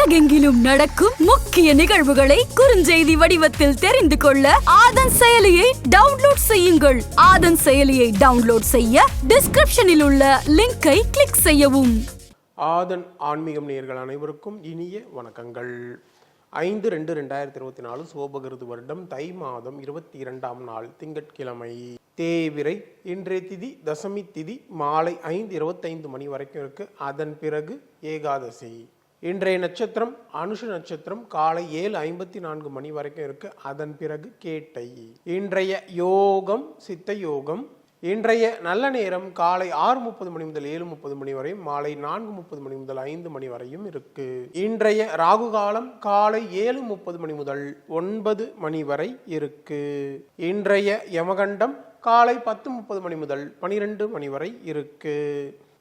உலகெங்கிலும் நடக்கும் முக்கிய நிகழ்வுகளை குறுஞ்செய்தி வடிவத்தில் தெரிந்து கொள்ள ஆதன் செயலியை டவுன்லோட் செய்யுங்கள். ஆதன் செயலியை டவுன்லோட் செய்ய டிஸ்கிரிப்ஷனில் உள்ள லிங்கை கிளிக் செய்யவும். ஆதன் ஆன்மீகம் நேர்கள் அனைவருக்கும் இனிய வணக்கங்கள். ஐந்து ரெண்டு ரெண்டாயிரத்தி இருபத்தி நாலு சோபகிருது வருடம் தை மாதம் இருபத்தி இரண்டாம் நாள் திங்கட்கிழமை. தேவிரை இன்றைய திதி தசமி திதி மாலை ஐந்து இருபத்தைந்து மணி வரைக்கும் இருக்கு. அதன் பிறகு ஏகாதசி. இன்றைய நட்சத்திரம் அனுஷ நட்சத்திரம் காலை ஏழு ஐம்பத்தி நான்கு மணி வரைக்கும் இருக்கு. அதன் பிறகு கேட்டை. இன்றைய யோகம் சித்த யோகம். இன்றைய நல்ல நேரம் காலை ஆறு முப்பது மணி முதல் ஏழு முப்பது மணி வரையும் மாலை நான்கு முப்பது மணி முதல் ஐந்து மணி வரையும் இருக்கு. இன்றைய ராகு காலம் காலை ஏழு முப்பது மணி முதல் ஒன்பது மணி வரை இருக்கு. இன்றைய யமகண்டம் காலை பத்து முப்பது மணி முதல் பனிரெண்டு மணி வரை இருக்கு.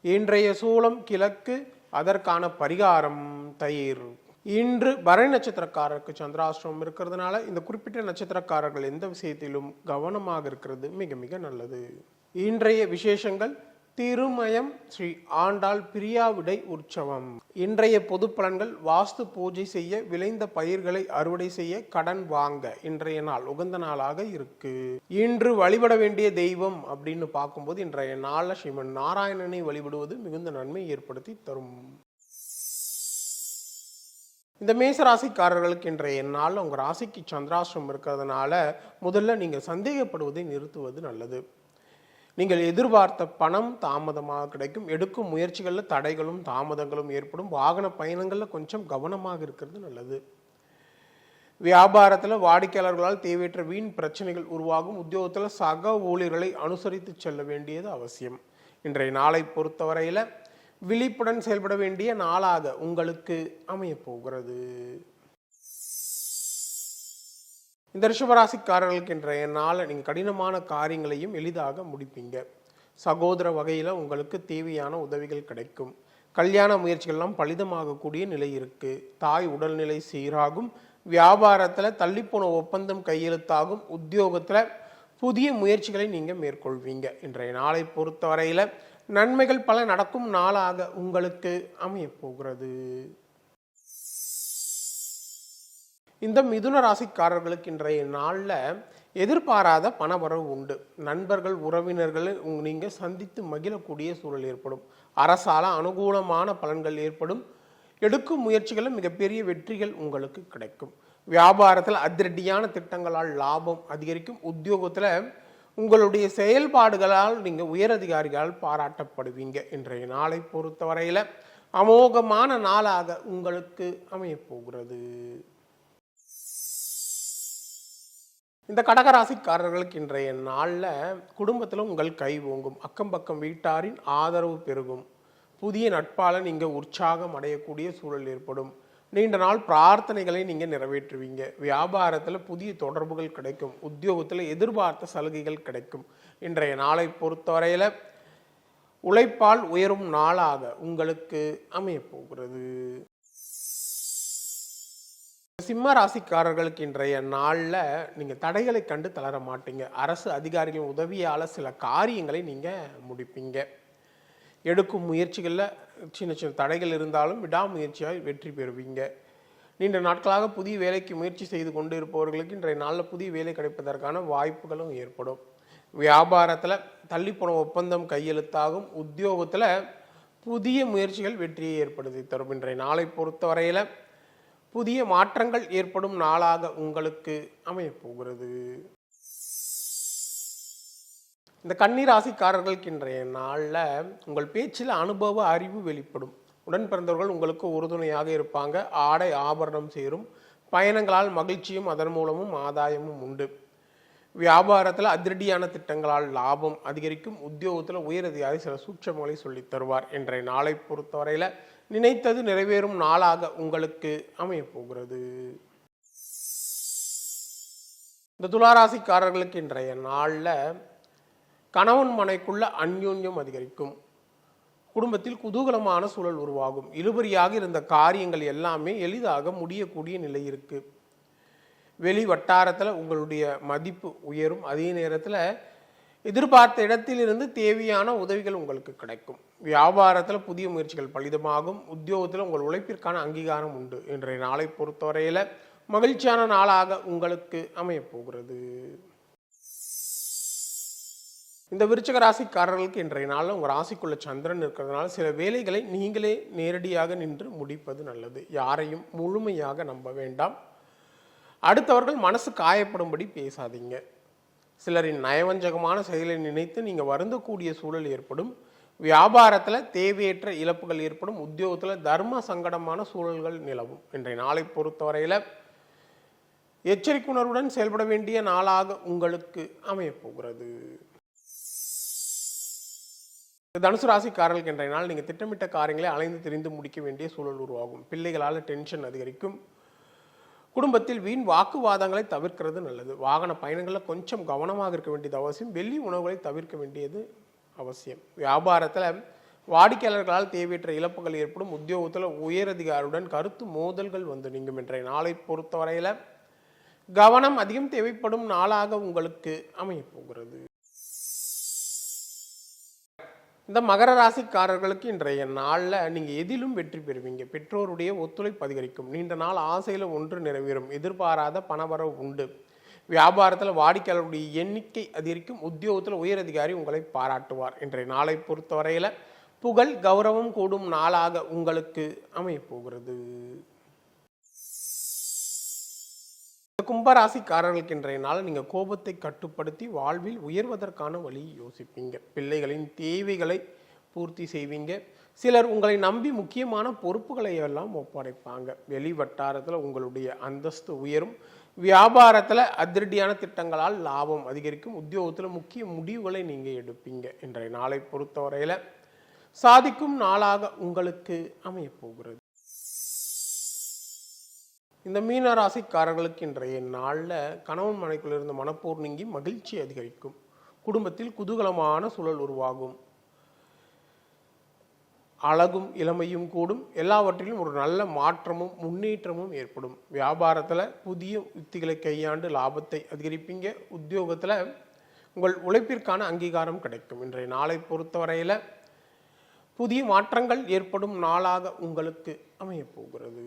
இன்றைய சூளம் கிழக்கு அதற்கான பரிகாரம் தயிர். இன்று பரணி நட்சத்திரக்காரருக்கு சந்திராஷ்டிரமம் இருக்கிறதுனால இந்த குறிப்பிட்ட நட்சத்திரக்காரர்கள் எந்த விஷயத்திலும் கவனமாக இருக்கிறது மிக மிக நல்லது. இன்றைய விசேஷங்கள் திருமயம் ஸ்ரீ ஆண்டாள் பிரியாவிடை உற்சவம். இன்றைய பொது பலன்கள் வாஸ்து பூஜை செய்ய விளைந்த பயிர்களை அறுவடை செய்ய கடன் வாங்க இன்றைய நாள் உகந்த நாளாக இருக்கு. இன்று வழிபட வேண்டிய தெய்வம் அப்படின்னு பார்க்கும்போது இன்றைய நாளில் ஸ்ரீமன் நாராயணனை வழிபடுவது மிகுந்த நன்மை ஏற்படுத்தி தரும். இந்த மேச ராசிக்காரர்களுக்கு இன்றைய நாள் உங்கள் ராசிக்கு சந்திராசிரம் இருக்கிறதுனால முதல்ல நீங்கள் சந்தேகப்படுவதை நிறுத்துவது நல்லது. நீங்கள் எதிர்பார்த்த பணம் தாமதமாக கிடைக்கும். எடுக்கும் முயற்சிகளில் தடைகளும் தாமதங்களும் ஏற்படும். வாகன பயணங்களில் கொஞ்சம் கவனமாக இருக்கிறது நல்லது. வியாபாரத்தில் வாடிக்கையாளர்களால் தேவையற்ற வீண் பிரச்சனைகள் உருவாகும். உத்தியோகத்தில் சக ஊழியர்களை அனுசரித்து செல்ல வேண்டியது அவசியம். இன்றைய நாளை பொறுத்தவரையில் விழிப்புடன் செயல்பட வேண்டிய நாளாக உங்களுக்கு அமையப்போகிறது இந்த ரிஷபராசிக்காரர்களுக்கு இன்றைய நாளை நீங்கள் கடினமான காரியங்களையும் எளிதாக முடிப்பீங்க. சகோதர வகையில் உங்களுக்கு தேவையான உதவிகள் கிடைக்கும். கல்யாண முயற்சிகள்லாம் பலிதமாகக்கூடிய நிலை இருக்குது தாய் உடல்நிலை சீராகும். வியாபாரத்தில் தள்ளிப்போன ஒப்பந்தம் கையெழுத்தாகும். உத்தியோகத்தில் புதிய முயற்சிகளை நீங்கள் மேற்கொள்வீங்க. இன்றைய நாளை பொறுத்தவரையில் நன்மைகள் பல நடக்கும் நாளாக உங்களுக்கு அமையப் போகிறது. இந்த மிதுன ராசிக்காரர்களுக்கு இன்றைய நாளில் எதிர்பாராத பணவரவு உண்டு. நண்பர்கள் உறவினர்களை உங்க- சந்தித்து மகிழக்கூடிய சூழல் ஏற்படும். அரசால அனுகூலமான பலன்கள் ஏற்படும். எடுக்கும் முயற்சிகளும் மிகப்பெரிய வெற்றிகள் உங்களுக்கு கிடைக்கும். வியாபாரத்தில் அதிரடியான திட்டங்களால் லாபம் அதிகரிக்கும். உத்தியோகத்தில் உங்களுடைய செயல்பாடுகளால் நீங்கள் உயரதிகாரிகளால் பாராட்டப்படுவீங்க. இன்றைய நாளை பொறுத்தவரையில் அமோகமான நாளாக உங்களுக்கு அமையப்போகிறது இந்த கடகராசிக்காரர்களுக்கு இன்றைய நாளில் குடும்பத்தில் உங்கள் கை ஓங்கும். அக்கம் பக்கம் வீட்டாரின் ஆதரவு பெருகும். புதிய நட்பால் நீங்கள் உற்சாகம் அடையக்கூடிய சூழல் ஏற்படும். நீண்ட நாள் பிரார்த்தனைகளை நீங்கள் நிறைவேற்றுவீங்க. வியாபாரத்தில் புதிய தொடர்புகள் கிடைக்கும். உத்தியோகத்தில் எதிர்பார்த்த சலுகைகள் கிடைக்கும். இன்றைய நாளை பொறுத்தவரையில் உழைப்பால் உயரும் நாளாக உங்களுக்கு அமையப் போகிறது சிம்ம ராசிக்காரர்களுக்கு இன்றைய நாளில் நீங்கள் தடைகளை கண்டு தளர மாட்டீங்க. அரசு அதிகாரிகளின் உதவியால் சில காரியங்களை நீங்கள் முடிப்பீங்க. எடுக்கும் முயற்சிகளில் சின்ன சின்ன தடைகள் இருந்தாலும் விடாமுயற்சியால் வெற்றி பெறுவீங்க. நீண்ட நாட்களாக புதிய வேலைக்கு முயற்சி செய்து கொண்டு இருப்பவர்களுக்கு இன்றைய நாளில் புதிய வேலை கிடைப்பதற்கான வாய்ப்புகளும் ஏற்படும். வியாபாரத்தில் தள்ளிப்போன ஒப்பந்தம் கையெழுத்தாகும். உத்தியோகத்தில் புதிய முயற்சிகள் வெற்றியை ஏற்படுத்தி தரும். இன்றைய நாளை பொறுத்தவரையில் புதிய மாற்றங்கள் ஏற்படும் நாளாக உங்களுக்கு அமையப்போகிறது. இந்த கண்ணீராசிக்காரர்களுக்கு இன்றைய நாளில் உங்கள் பேச்சில் அனுபவ அறிவு வெளிப்படும். உடன் பிறந்தவர்கள் உங்களுக்கு உறுதுணையாக இருப்பாங்க. ஆடை ஆபரணம் சேரும். பயணங்களால் மகிழ்ச்சியும் அதன் மூலமும் ஆதாயமும் உண்டு. வியாபாரத்தில் அதிரடியான திட்டங்களால் லாபம் அதிகரிக்கும். உத்தியோகத்தில் உயரதிகாரி சில சூட்சமங்களை சொல்லித் தருவார். இன்றைய நாளை பொறுத்தவரையில் நினைத்தது நிறைவேறும் நாளாக உங்களுக்கு அமையப்போகிறது. இந்த துளாராசிக்காரர்களுக்கு இன்றைய நாளில் கணவன் மனைக்குள்ள அந்யோன்யம் அதிகரிக்கும். குடும்பத்தில் குதூகலமான சூழல் உருவாகும். இழுபறியாக இருந்த காரியங்கள் எல்லாமே எளிதாக முடியக்கூடிய நிலை இருக்குது வெளி வட்டாரத்தில் உங்களுடைய மதிப்பு உயரும். அதே நேரத்தில் எதிர்பார்த்த இடத்திலிருந்து தேவையான உதவிகள் உங்களுக்கு கிடைக்கும். வியாபாரத்தில் புதிய முயற்சிகள் பலிதமாகும். உத்தியோகத்தில் உங்கள் உழைப்பிற்கான அங்கீகாரம் உண்டு இன்றைய நாளை பொறுத்தவரையில் மகிழ்ச்சியான நாளாக உங்களுக்கு அமையப்போகிறது. இந்த விருச்சக ராசிக்காரர்களுக்கு இன்றைய நாளில் உங்கள் ராசிக்குள்ள சந்திரன் இருக்கிறதுனால சில வேலைகளை நீங்களே நேரடியாக நின்று முடிப்பது நல்லது. யாரையும் முழுமையாக நம்ப வேண்டாம். அடுத்தவர்கள் மனசு காயப்படும்படி பேசாதீங்க. சிலரின் நயவஞ்சகமான செயலை நினைத்து நீங்கள் வருந்தக்கூடிய சூழல் ஏற்படும். வியாபாரத்தில் தேவையற்ற இழப்புகள் ஏற்படும். உத்தியோகத்தில் தர்ம சங்கடமான சூழல்கள் நிலவும். இன்றைய நாளை பொறுத்தவரையில் எச்சரிக்குணர்வுடன் செயல்பட வேண்டிய நாளாக உங்களுக்கு அமையப்போகிறது. தனுசு ராசிக்காரர்களுக்கு இன்றைய நாள் நீங்கள் திட்டமிட்ட காரியங்களை அலைந்து திரிந்து முடிக்க வேண்டிய சூழல் உருவாகும். பிள்ளைகளால் டென்ஷன் அதிகரிக்கும். குடும்பத்தில் வீண் வாக்குவாதங்களை தவிர்க்கிறது நல்லது. வாகன பயணங்களில் கொஞ்சம் கவனமாக இருக்க வேண்டியது அவசியம். வெள்ளி உணவுகளை தவிர்க்க வேண்டியது அவசியம். வியாபாரத்தில் வாடிக்கையாளர்களால் தேவையற்ற இழப்புகள் ஏற்படும். உத்தியோகத்தில் உயரதிகாரியுடன் கருத்து மோதல்கள் வந்து நீங்கும் என்ற நாளை பொறுத்தவரையில் கவனம் அதிகம் தேவைப்படும் நாளாக உங்களுக்கு அமையப் இந்த மகர ராசிக்காரர்களுக்கு இன்றைய நாளில் நீங்கள் எதிலும் வெற்றி பெறுவீங்க. பெற்றோருடைய ஒத்துழைப்பு அதிகரிக்கும். நீண்ட நாள் ஆசையில் ஒன்று நிறைவேறும். எதிர்பாராத பணவரவு உண்டு. வியாபாரத்தில் வாடிக்கையாளருடைய எண்ணிக்கை அதிகரிக்கும். உத்தியோகத்தில் உயரதிகாரி உங்களை பாராட்டுவார். இன்றைய நாளை பொறுத்தவரையில் புகழ் கௌரவம் கூடும் நாளாக உங்களுக்கு அமையப் கும்பராசிக்காரர்களுக்கு இன்றைய நாள் நீங்கள் கோபத்தை கட்டுப்படுத்தி வாழ்வில் உயர்வதற்கான வழி யோசிப்பீங்க. பிள்ளைகளின் தேவைகளை பூர்த்தி செய்வீங்க. சிலர் உங்களை நம்பி முக்கியமான பொறுப்புகளை எல்லாம் ஒப்படைப்பாங்க. வெளி வட்டாரத்தில் உங்களுடைய அந்தஸ்து உயரும். வியாபாரத்தில் அதிரடியான திட்டங்களால் லாபம் அதிகரிக்கும். உத்தியோகத்தில் முக்கிய முடிவுகளை நீங்கள் எடுப்பீங்க. இன்றைய நாளை பொறுத்தவரையில் சாதிக்கும் நாளாக உங்களுக்கு அமையப் போகிறது இந்த மீன ராசிக்காரர்களுக்கு இன்றைய நாளில் கணவன் மனைக்குள் இருந்த மனப்போர் நீங்கி மகிழ்ச்சி அதிகரிக்கும். குடும்பத்தில் குதூகலமான சூழல் உருவாகும். அழகும் இளமையும் கூடும். எல்லாவற்றிலும் ஒரு நல்ல மாற்றமும் முன்னேற்றமும் ஏற்படும். வியாபாரத்தில் புதிய யுக்திகளை கையாண்டு லாபத்தை அதிகரிப்பீங்க. உத்தியோகத்தில் உங்கள் உழைப்பிற்கான அங்கீகாரம் கிடைக்கும். இன்றைய நாளை பொறுத்தவரையில் புதிய மாற்றங்கள் ஏற்படும் நாளாக உங்களுக்கு அமையப்போகிறது.